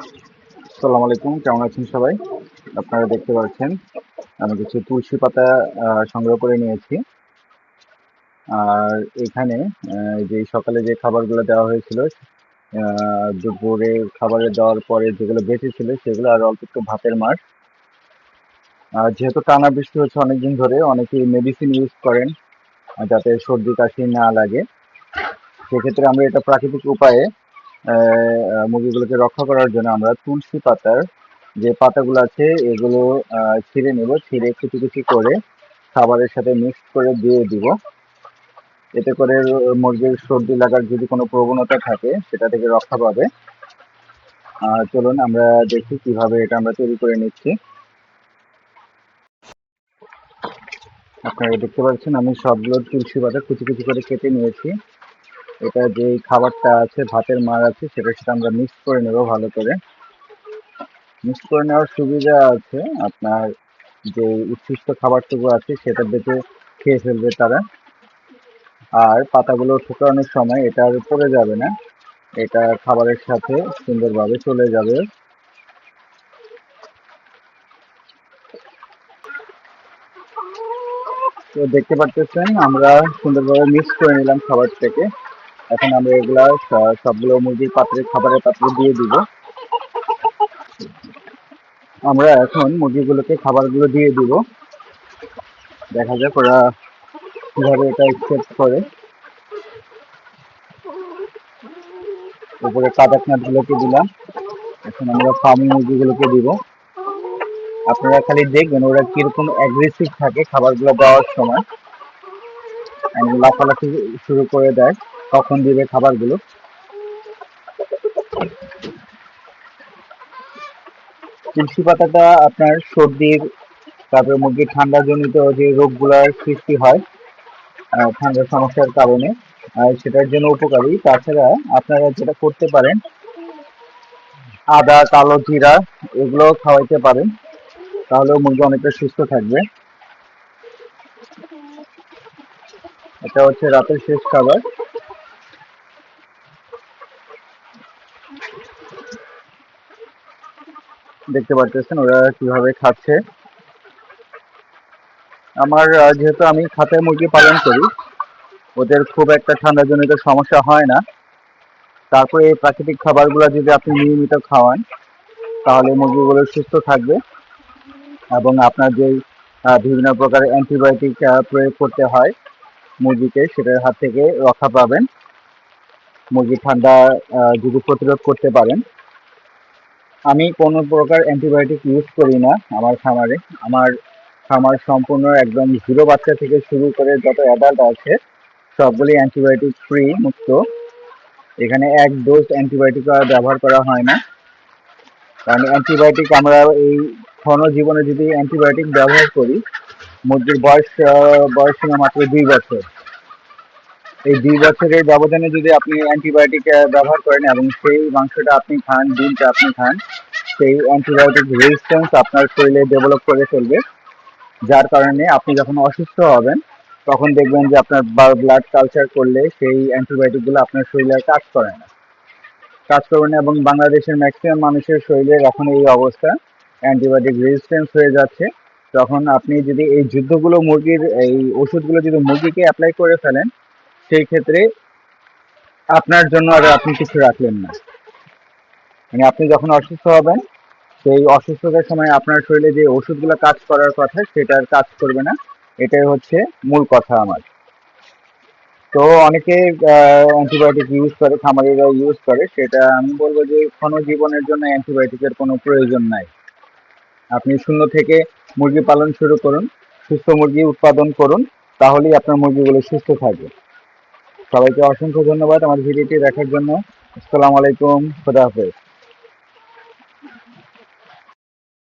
আসসালামু আলাইকুম, কেমন আছেন সবাই? আপনারা দেখতে পাচ্ছেন, আমি কিছু তুলসী পাতা সংগ্রহ করে নিয়েছি। আর এখানে যে সকালে যে খাবারগুলো দেওয়া হয়েছিল দুপুরে খাবারে দেওয়ার পরে যেগুলো বেঁচে ছিল সেগুলো আর অল্প একটু ভাতের মার। আর যেহেতু টানা বৃষ্টি হচ্ছে অনেকদিন ধরে, অনেকেই মেডিসিন ইউজ করেন, যাতে সর্দি কাশি না লাগে। সেক্ষেত্রে আমরা এটা প্রাকৃতিক উপায়ে মুরগিগুলোকে রক্ষা করার জন্য আমরা তুলসী পাতার যে পাতাগুলো আছে, এগুলো ছিঁড়ে নেব, ছিঁড়ে কুচি কুচি করে খাবারের সাথে মিক্স করে দিয়ে দিব। এতে করে মুরগির সর্দি লাগার যদি কোনো প্রবণতা থাকে, সেটা থেকে রক্ষা পাবে। চলুন, আমরা দেখি কীভাবে এটা আমরা তৈরি করে নিচ্ছি। আপনারা দেখতে পাচ্ছেন, আমি সবগুলো তুলসী পাতা কুচি কুচি করে কেটে নিয়েছি। এটা যে খাবারটা আছে, ভাতের মার আছে, সেটার সাথে আমরা মিক্স করে নেব ভালো করে। মিক্স করে নেওয়ার সুবিধা আছে আপনার যে উচ্ছিষ্ট খাবারটুকু আছে, সেটা বেঁচে খেয়ে ফেলবে তারা। আর পাতাগুলো শুকানোর সময় এটা আর পড়ে যাবে না। এটা খাবারের সাথে সুন্দরভাবে চলে যাবে। তো দেখতে পাচ্ছেন আমরা সুন্দরভাবে মিক্স করে নিলাম খাবার থেকে এখন আমরা এগুলা সবগুলো মুরগির পাত্রে, খাবারের পাত্রে দিয়ে দিব। আমরা এখন মুরগিগুলোকে, খাবারগুলো দিয়ে দিব। দেখা যাক ওরা কীভাবে এটা একসেপ্ট করে। উপরে কাদাকনাথ গুলোকে দিলাম। এখন আমরা ফার্মি মুরগিগুলোকে দিব। আপনারা খালি দেখবেন ওরা কীরকম অ্যাগ্রেসিভ থাকে খাবারগুলো দেওয়ার সময়। লাফালাফি শুরু করে দেয়। কখন দিবে খাবারগুলো? তুলসী পাতাটা আপনার সর্দির, তারপরে মুরগির ঠান্ডা জনিত যে রোগগুলোর সৃষ্টি হয় ঠান্ডার সমস্যার কারণে সেটার জন্য উপকারী। তাছাড়া আপনারা যেটা করতে পারেন, আদা, কালো জিরা এগুলো খাওয়াইতে পারেন। তাহলে মুরগি অনেকটা সুস্থ থাকবে। এটা হচ্ছে রাতের শেষ খাবার। দেখতে পাচ্ছেন ওরা কীভাবে খাচ্ছে। আমার যেহেতু আমি খাতায় মুরগি পালন করি, ওদের খুব একটা ঠান্ডাজনিত সমস্যা হয় না। তারপরে এই প্রাকৃতিক খাবারগুলো যদি আপনি নিয়মিত খাওয়ান, তাহলে মুরগিগুলো সুস্থ থাকবে এবং আপনার যে বিভিন্ন প্রকার অ্যান্টিবায়োটিক প্রয়োগ করতে হয় মুরগিকে, সেটার হাত থেকে রক্ষা পাবেন। মুরগি ঠান্ডা যদি প্রতিরোধ করতে পারেন আমি কোনো প্রকার অ্যান্টিবায়োটিক ইউজ করি না আমার খামারে। আমার খামার সম্পূর্ণ একদম জিরো বাচ্চা থেকে শুরু করে যত অ্যাডাল্ট আছে, সবগুলি অ্যান্টিবায়োটিক ফ্রি মুক্ত। এখানে এক ডোজ অ্যান্টিবায়োটিক ব্যবহার করা হয় না। কারণ অ্যান্টিবায়োটিক আমরা এই ঘন জীবনে যদি অ্যান্টিবায়োটিক ব্যবহার করি, মুরগির বয়স বয়স সীমা মাত্র দুই বছর। এই দুই বছরের ব্যবধানে যদি আপনি অ্যান্টিবায়োটিক ব্যবহার করেন এবং সেই মাংসটা আপনি খান, ডিমটা আপনি খান, সেই অ্যান্টিবায়োটিক রেজিস্ট্যান্স আপনার শরীরে ডেভেলপ করে ফেলবে। যার কারণে আপনি যখন অসুস্থ হবেন, তখন দেখবেন যে আপনার ব্লাড কালচার করলে সেই অ্যান্টিবায়োটিকগুলো আপনার শরীরে কাজ করে না। কাজ করবে না এবং বাংলাদেশের ম্যাক্সিমাম মানুষের শরীরে এখন এই অবস্থা, অ্যান্টিবায়োটিক রেজিস্ট্যান্স হয়ে যাচ্ছে। তখন আপনি যদি এই যুদ্ধগুলো মুরগির, এই ওষুধগুলো যদি মুরগিকে অ্যাপ্লাই করে ফেলেন সেই ক্ষেত্রে আপনার জন্য আর আপনি কিছু রাখলেন না। মানে আপনি যখন অসুস্থ হবেন, সেই অসুস্থতার সময় আপনার শরীরে যে ওষুধগুলো কাজ করার কথা সেটা আর কাজ করবে না। এটাই হচ্ছে মূল কথা আমার। তো অনেকে অ্যান্টিবায়োটিক ইউজ করে, খামারিরা ইউজ করে। সেটা আমি বলব যে ক্ষণ জীবনের জন্য অ্যান্টিবায়োটিকের কোনো প্রয়োজন নাই। আপনি শূন্য থেকে মুরগি পালন শুরু করুন, সুস্থ মুরগি উৎপাদন করুন, তাহলেই আপনার মুরগিগুলো সুস্থ থাকবে। সবাইকে অসংখ্য ধন্যবাদ আমার ভিডিওটি দেখার জন্য। আসসালামু আলাইকুম খুদা হাফেজ।